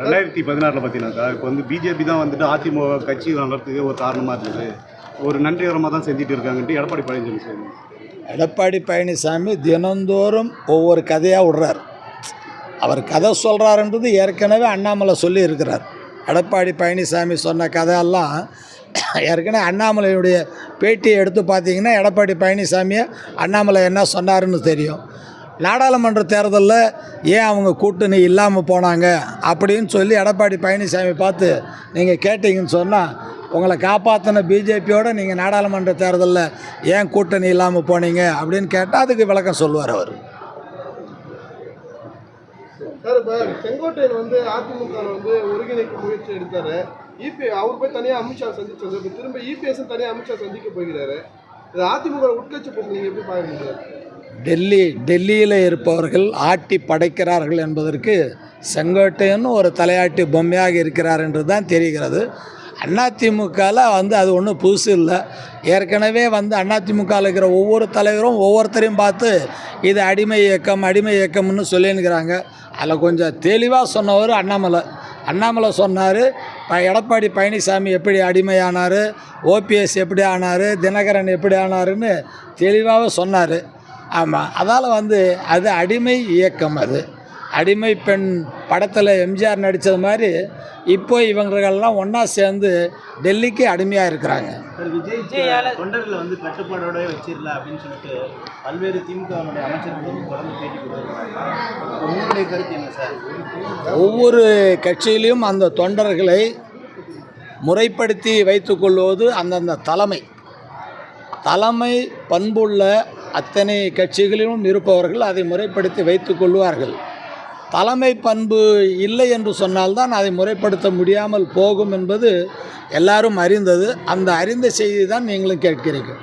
ரெண்டாயிரத்தி பதினாறில் பார்த்தீங்கன்னாக்கா இப்போ வந்து பிஜேபி தான் வந்துட்டு அதிமுக கட்சி வளர்த்துக்கு ஒரு காரணமாக இருந்தது. ஒரு நன்றிகரமாக தான் செஞ்சுட்டு இருக்காங்கன்ட்டு எடப்பாடி பழனிசாமி சொல்லுங்க எடப்பாடி பழனிசாமி தினந்தோறும் ஒவ்வொரு கதையாக விடுறார். அவர் கதை சொல்கிறாருன்றது ஏற்கனவே அண்ணாமலை சொல்லி இருக்கிறார் எடப்பாடி பழனிசாமி சொன்ன கதையெல்லாம் ஏற்கனவே அண்ணாமலையுடைய பேட்டியை எடுத்து பார்த்தீங்கன்னா எடப்பாடி பழனிசாமியை அண்ணாமலை என்ன சொன்னாருன்னு தெரியும். நாடாளுமன்ற தேர்தலில் ஏன் அவங்க கூட்டணி இல்லாமல் போனாங்க அப்படின்னு சொல்லி எடப்பாடி பழனிசாமி பார்த்து நீங்கள் கேட்டிங்கன்னு சொன்னால் உங்களை காப்பாற்றின பிஜேபியோட நீங்கள் நாடாளுமன்ற தேர்தலில் ஏன் கூட்டணி இல்லாமல் போனீங்க அப்படின்னு கேட்டால் அதுக்கு விளக்கம் சொல்லுவார் அவர். சார் இப்போ செங்கோட்டையன் வந்து அதிமுக வந்து ஒருங்கிணைக்க முயற்சி எடுத்தாரு. இபி அவர் போய் தனியாக அமித்ஷா சந்திச்சு இப்போ திரும்ப இபிஎஸ் தனியாக அமித்ஷா சந்திக்க போகிறாரு. இது அதிமுக உட்கட்சி போக்கு நீங்கள் எப்படி பார்க்குறீங்க டெல்லி டெல்லியில் இருப்பவர்கள் ஆட்டி படைக்கிறார்கள் என்பதற்கு செங்கோட்டையன் ஒரு தலையாட்டி பொம்மையாக இருக்கிறார் என்று தான் தெரிகிறது. அதிமுகவில் வந்து அது ஒன்றும் புதுசு இல்லை. ஏற்கனவே வந்து அதிமுகவில் இருக்கிற ஒவ்வொரு தலைவரும் ஒவ்வொருத்தரையும் பார்த்து இது அடிமை இயக்கம் அடிமை இயக்கம்னு சொல்லினுக்கிறாங்க அதில் கொஞ்சம் தெளிவாக சொன்னவர் அண்ணாமலை. அண்ணாமலை சொன்னார் எடப்பாடி பழனிசாமி எப்படி அடிமையானார் ஓபிஎஸ் எப்படி ஆனார் தினகரன் எப்படி ஆனாருன்னு தெளிவாக சொன்னார். ஆமாம் அதால் வந்து அது அடிமை இயக்கம் அது. அடிமை பெண் படத்தில் எம்ஜிஆர் நடித்தது மாதிரி இப்போ இவங்கள்லாம் ஒன்றா சேர்ந்து டெல்லிக்கு அடிமையாக இருக்கிறாங்க. தொண்டர்களை வந்து கட்டுப்பாடோட வச்சிடல அப்படின்னு சொல்லிட்டு பல்வேறு திமுக அமைச்சர்கள் வந்து தொடர்ந்து பேட்டி கொடுத்துருக்காங்க. உங்களுடைய கருத்து என்ன சார்? ஒவ்வொரு கட்சியிலையும் அந்த தொண்டர்களை முறைப்படுத்தி வைத்துக்கொள்வது அந்தந்த தலைமை. தலைமை பண்புள்ள அத்தனை கட்சிகளிலும் இருப்பவர்கள் அதை முறைப்படுத்தி வைத்து கொள்வார்கள். தலைமை பண்பு இல்லை என்று சொன்னால்தான் அதை முறைப்படுத்த முடியாமல் போகும் என்பது எல்லாரும் அறிந்தது. அந்த அறிந்த செய்தி தான் நீங்களும் கேட்கிறீர்கள்.